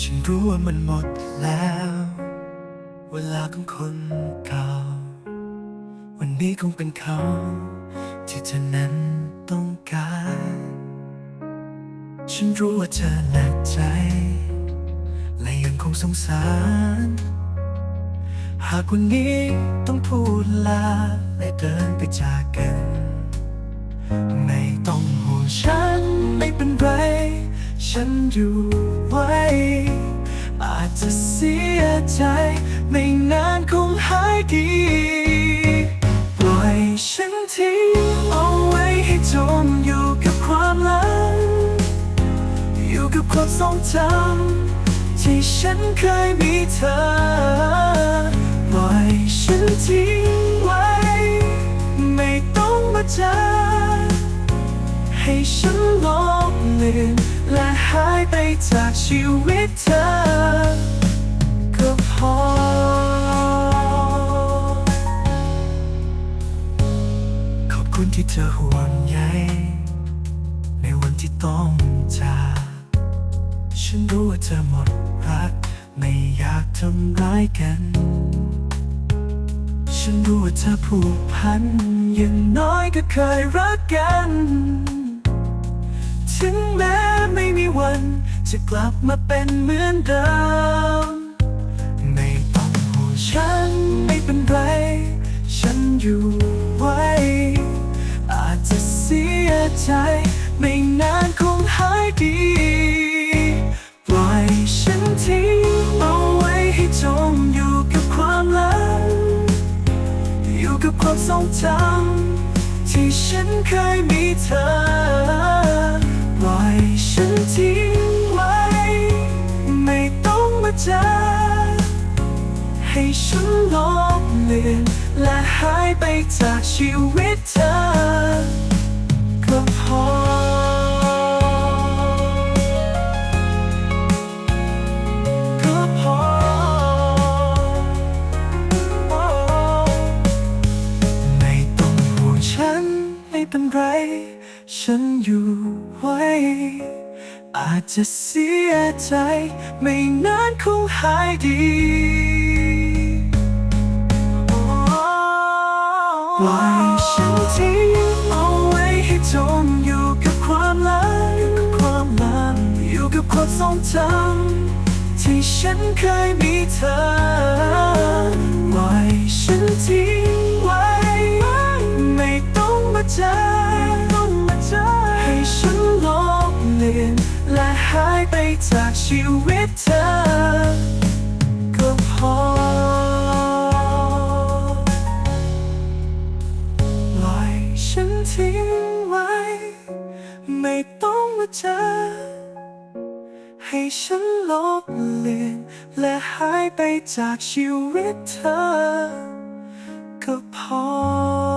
ฉันรู้ว่ามันหมดแล้ว เวลาของคนเก่า วันนี้คงเป็นเขา ที่เธอนั้นต้องการ ฉันรู้ว่าเธอหนักใจ และยังคงสงสาร หากวันนี้ต้องพูดลาและเดินไปจากกัน ไม่ต้องห่วงฉันไม่เป็นไร ฉันอยู่ไว้ อาจจะเสียใจ ไม่นานคงหายดี ปล่อยฉันทิ้งเอาไว้ให้จมอยู่กับความหลัง อยู่กับความทรงจำที่ฉันเคยมีเธอ ปล่อยฉันทิ้งไว้ ไม่ต้องมาเจอ ให้ฉันลบเลือนและหายไปจากชีวิตเธอ ก็พอ ขอบคุณที่เธอห่วงใยในวันที่ต้องจากฉันรู้ว่าเธอหมดรัก ไม่อยากทำร้ายกัน ฉันรู้ว่าเธอผูกพันอย่างน้อยก็เคยรักกัน ถึงแม้ไม่มีวัน จะกลับมาเป็นเหมือนเดิมไม่ต้องห่วงฉันไม่เป็นไร ฉันอยู่ไว้ อาจจะเสียใจ ไม่นานคงหายดี ปล่อยฉันทิ้งเอาไว้ให้จมอยู่กับความลังอยู่กับความทรงจำที่ฉันเคยมีเธอ ทิ้งไว้ ไม่ต้องมาเจอ ให้ฉันลบเลือนและหายไปจากชีวิตเธอก็พอก็พอไม่ต้องห่วงฉันไม่เป็นไร ฉันอยู่ไว้ อาจจะเสียใจ ไม่นานคงหายดีปล่อยฉันทิ้งเอาไว้ให้จมอยู่กับความลังอยู่กับความลังอยู่กับความทรงจำที่ฉันเคยมีเธอปล่อยฉันทิ้ง หายไปจากชีวิตเธอ ก็พอ ปล่อยฉันทิ้งไว้ ไม่ต้องมาเจอ ให้ฉันลบเลือนและหายไปจากชีวิตเธอ ก็พอ